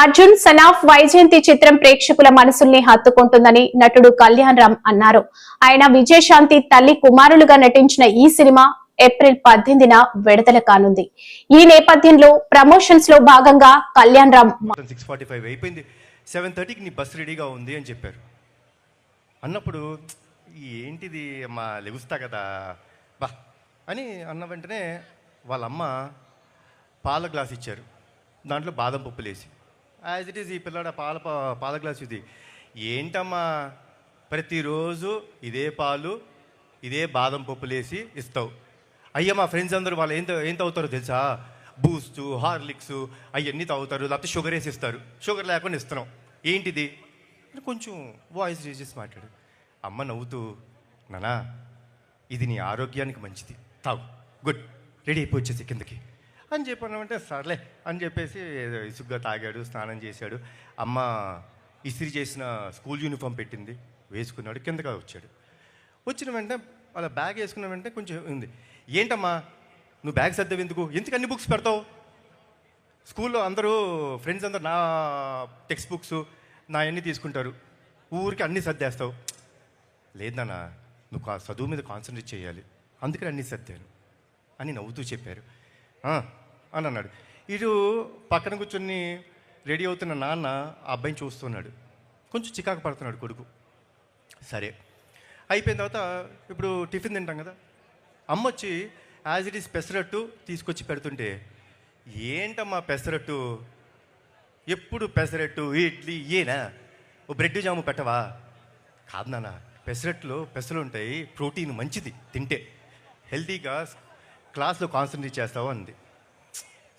Arjun son of Vyjayanthi చిత్రం ప్రేక్షకుల మనసుల్ని హత్తుకుంటుందని నటుడు కళ్యాణ్ రామ్ అన్నారు. ఆయన విజయశాంతి తల్లి కుమారులుగా నటించిన ఈ సినిమా ఏప్రిల్ పద్దెనిమిదిన విడుదల కానుంది. ఈ నేపథ్యంలో ప్రమోషన్స్లో భాగంగా Kalyan Ram six forty five అయిపోయింది. సెవెన్ థర్టీకి నీ బస్ రెడీగా ఉంది అని చెప్పారు. అన్నప్పుడు ఏంటిది అమ్మా లెగుస్తా కదా బా అని అన్న వెంటనే వాళ్ళమ్మ పాల గ్లాస్ ఇచ్చారు. దాంట్లో బాదం పప్పులు వేసి యాజ్ ఇట్ ఈస్ ఈ పిల్లాడ పాల పాల గ్లాస్ ఇది. ఏంటమ్మా? ప్రతిరోజు ఇదే పాలు ఇదే బాదం పప్పులు వేసి ఇస్తావు. అయ్యా మా ఫ్రెండ్స్ అందరూ వాళ్ళు ఏం ఏం తాగుతారో తెలుసా? బూస్ట్ హార్లిక్స్ అవన్నీ తాగుతారు లేకపోతే షుగర్ వేసి ఇస్తారు. షుగర్ లేకుండా ఇస్తున్నాం. ఏంటిది? కొంచెం వాయిస్ రేజెస్ మాట్లాడు. అమ్మ నవ్వుతూ నానా ఇది నీ ఆరోగ్యానికి మంచిది. తాగు. గుడ్. రెడీ అయిపోయి వచ్చేసి కిందకి. అని చెప్పానంటే సర్లే అని చెప్పేసి ఇసుగ్గా తాగాడు స్నానం చేశాడు. అమ్మ ఇస్త్రీ చేసిన స్కూల్ యూనిఫామ్ పెట్టింది వేసుకున్నాడు కిందగా వచ్చాడు. వచ్చిన వెంటనే అలా బ్యాగ్ వేసుకున్న వెంటనే కొంచెం ఉంది. ఏంటమ్మా నువ్వు బ్యాగ్ సర్దావు ఎందుకు? ఎందుకు అన్ని బుక్స్ పెడతావు? స్కూల్లో అందరూ ఫ్రెండ్స్ అందరూ నా టెక్స్ట్ బుక్స్ నా అన్నీ తీసుకుంటారు. ఊరికి అన్నీ సర్దేస్తావు. లేదన్నా నువ్వు చదువు మీద కాన్సన్ట్రేట్ చేయాలి. అందుకని అన్నీ సర్దాను. అని నవ్వుతూ చెప్పారు. అని అన్నాడు. ఇటు పక్కన కూర్చొని రెడీ అవుతున్న నాన్న ఆ అబ్బాయిని చూస్తున్నాడు. కొంచెం చికాకు పడుతున్నాడు కొడుకు. సరే. అయిపోయిన తర్వాత ఇప్పుడు టిఫిన్ తింటాం కదా. అమ్మ వచ్చి యాజ్ ఇట్ ఈస్ పెసరట్టు తీసుకొచ్చి పెడుతుంటే ఏంటమ్మా పెసరట్టు ఎప్పుడు పెసరట్టు ఇడ్లీ ఏనా ఓ బ్రెడ్ జాము పెట్టవా? కాదు నాన్న పెసరట్లో పెసలు ఉంటాయి ప్రోటీన్ మంచిది తింటే. హెల్తీగా క్లాస్లో కాన్సన్ట్రేట్ చేస్తావు అంది.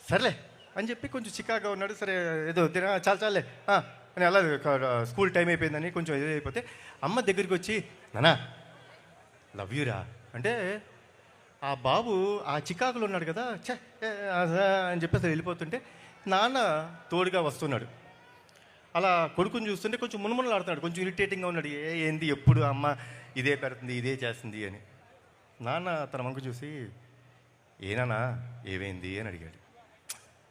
సర్లే అని చెప్పి కొంచెం చికాగా ఉన్నాడు. సరే ఏదో తిన చాలు చాలే అని అలా స్కూల్ టైం అయిపోయిందని కొంచెం ఇది అయిపోతే అమ్మ దగ్గరికి వచ్చి నానా లవ్ యూరా అంటే ఆ బాబు ఆ చికాకులో ఉన్నాడు కదా ఛే అని చెప్పేసి వెళ్ళిపోతుంటే నాన్న తోడుగా వస్తున్నాడు. అలా కొడుకుని చూస్తుంటే కొంచెం మునుమునలాడుతున్నాడు. కొంచెం ఇరిటేటింగ్గా ఉన్నాడు. ఏ ఏంది ఎప్పుడు అమ్మ ఇదే పెడుతుంది ఇదే చేస్తుంది అని. నాన్న తన వంక చూసి ఏనానా ఏమైంది? అని అడిగాడు.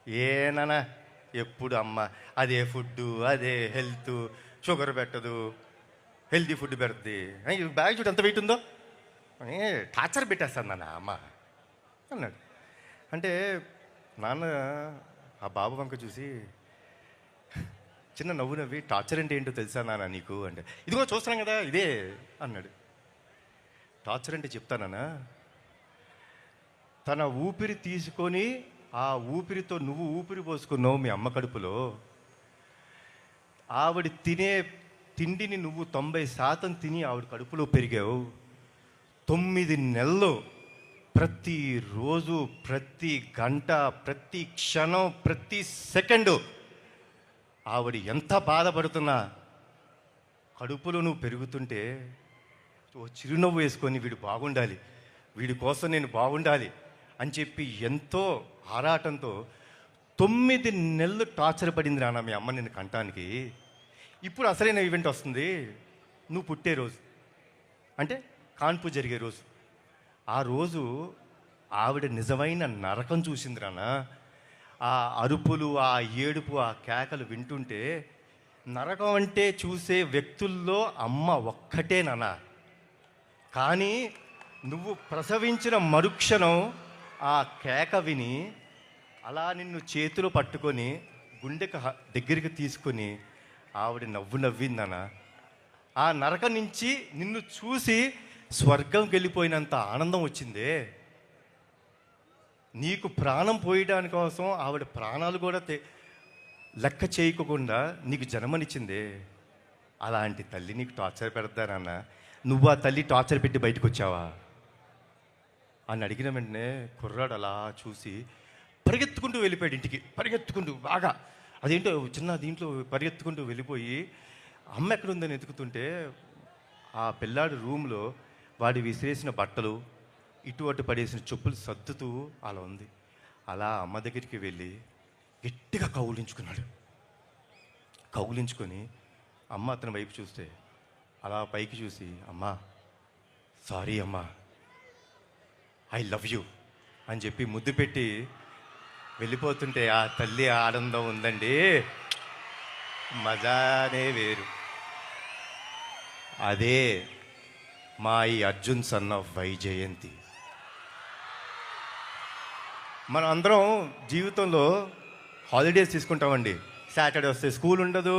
ఏనన్నా ఎప్పుడు అమ్మ అదే ఫుడ్ అదే హెల్త్ షుగర్ పెట్టదు హెల్తీ ఫుడ్ పెడుతుంది బ్యాగ్ చూడు ఎంత వెయిట్ ఉందో? అని టార్చర్ పెట్టేస్తాను నాన్న అమ్మ. అన్నాడు. అంటే నాన్న ఆ బాబు వంక చూసి చిన్న నవ్వు నవ్వి టార్చర్ అంటే ఏంటో తెలుసా నాన్న నీకు? అంటే ఇదిగో చూస్తున్నాం కదా ఇదే అన్నాడు. టార్చర్ అంటే చెప్తానా తన ఊపిరి తీసుకొని ఆ ఊపిరితో నువ్వు ఊపిరి పోసుకున్నావు మీ అమ్మ కడుపులో. ఆవిడ తినే తిండిని నువ్వు తొంభై శాతం తిని ఆవిడ కడుపులో పెరిగావు. తొమ్మిది నెలలు ప్రతిరోజు ప్రతి గంట ప్రతి క్షణం ప్రతి సెకండు ఆవిడ ఎంత బాధపడుతున్నా కడుపులో నువ్వు పెరుగుతుంటే ఓ చిరునవ్వు వేసుకొని వీడు బాగుండాలి వీడి కోసం నేను బాగుండాలి అని చెప్పి ఎంతో ఆరాటంతో తొమ్మిది నెలలు టార్చర్ పడింది నాన్న మీ అమ్మ నేను కంటానికి. ఇప్పుడు అసలైన ఈవెంట్ వస్తుంది. నువ్వు పుట్టే రోజు. అంటే కాన్పు జరిగే రోజు. ఆ రోజు ఆవిడ నిజమైన నరకం చూసింది నాన్న. ఆ అరుపులు ఆ ఏడుపు ఆ కేకలు వింటుంటే నరకం అంటే చూసే వ్యక్తుల్లో అమ్మ ఒక్కటే నాన్న. కానీ నువ్వు ప్రసవించిన మరుక్షణం ఆ కేక విని అలా నిన్ను చేతులు పట్టుకొని గుండెకు దగ్గరికి తీసుకొని ఆవిడ నవ్వు నవ్విందన. ఆ నరక నుంచి నిన్ను చూసి స్వర్గంకి వెళ్ళిపోయినంత ఆనందం వచ్చిందే. నీకు ప్రాణం పోయడాని కోసం ఆవిడ ప్రాణాలు కూడా లెక్క చేయకుండా నీకు జన్మనిచ్చిందే. అలాంటి తల్లి నీకు టార్చర్ పెడతానన్న. నువ్వు ఆ తల్లి టార్చర్ పెట్టి బయటకు వచ్చావా అని అడిగిన వెంటనే కుర్రాడు అలా చూసి పరిగెత్తుకుంటూ వెళ్ళిపోయాడు ఇంటికి. పరిగెత్తుకుంటూ బాగా. అదేంటో చిన్న దీంట్లో పరిగెత్తుకుంటూ వెళ్ళిపోయి అమ్మ ఎక్కడుందని ఎతుకుతుంటే ఆ పిల్లాడి రూమ్లో వాడి విసిరేసిన బట్టలు ఇటు అటు పడేసిన చెప్పులు సర్దుతూ అలా ఉంది. అలా అమ్మ దగ్గరికి వెళ్ళి గట్టిగా కౌలించుకున్నాడు కౌలించుకొని అమ్మ అతని వైపు చూస్తే అలా పైకి చూసి అమ్మా సారీ అమ్మా ఐ లవ్ యూ అని చెప్పి ముద్దు పెట్టి వెళ్ళిపోతుంటే ఆ తల్లి ఆనందం ఉందండి. మజానే వేరు. అదే మా ఈ అర్జున్ సన్ ఆఫ్ వైజయంతి. మనం అందరం జీవితంలో హాలిడేస్ తీసుకుంటామండి. సాటర్డే వస్తే స్కూల్ ఉండదు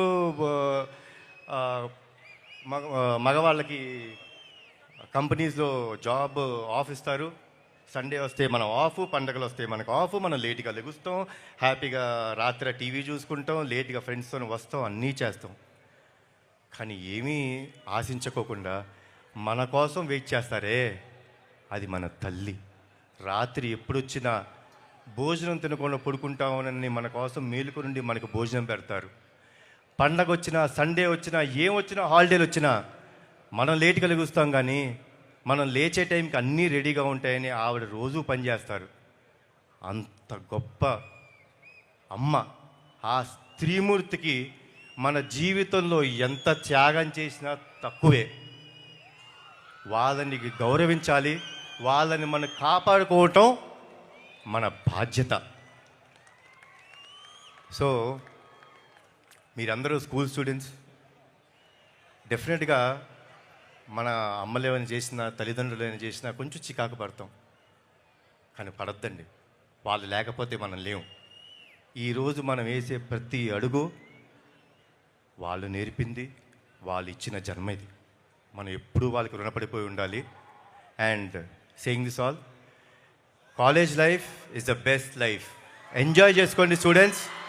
మగ మగవాళ్ళకి కంపెనీస్లో జాబ్ ఆఫ్ ఇస్తారు. సండే వస్తే మనం ఆఫ్ పండగలు వస్తే మనకు ఆఫ్ మనం లేట్గా లెగుస్తాం హ్యాపీగా రాత్రి టీవీ చూసుకుంటాం లేట్గా ఫ్రెండ్స్తో వస్తాం అన్నీ చేస్తాం. కానీ ఏమీ ఆశించుకోకుండా మన కోసం వెయిట్ చేస్తారే? అది మన తల్లి. రాత్రి ఎప్పుడొచ్చినా భోజనం తినకుండా పడుకుంటామని మన కోసం మేలుకు నుండి మనకు భోజనం పెడతారు. పండగ వచ్చినా సండే వచ్చినా ఏం వచ్చినా హాలిడేలు వచ్చినా మనం లేట్గా లెగుస్తాం కానీ మనం లేచే టైంకి అన్నీ రెడీగా ఉంటాయని ఆవిడ రోజు పనిచేస్తారు. అంత గొప్ప అమ్మ. ఆ స్త్రీమూర్తికి మన జీవితంలో ఎంత త్యాగం చేసినా తక్కువే. వాళ్ళని గౌరవించాలి వాళ్ళని మనం కాపాడుకోవటం మన బాధ్యత. సో మీరందరూ స్కూల్ స్టూడెంట్స్ డెఫినెట్గా మన అమ్మలు ఏమైనా చేసినా తల్లిదండ్రులు ఏమైనా చేసినా కొంచెం చికాకు పడతాం. కానీ పడద్దండి. వాళ్ళు లేకపోతే మనం లేవు ఈరోజు మనం వేసే ప్రతి అడుగు వాళ్ళు నేర్పింది వాళ్ళు ఇచ్చిన జన్మ ఇది. మనం ఎప్పుడూ వాళ్ళకి రుణపడిపోయి ఉండాలి. And saying this all college life is the best life. Enjoy చేసుకోండి స్టూడెంట్స్.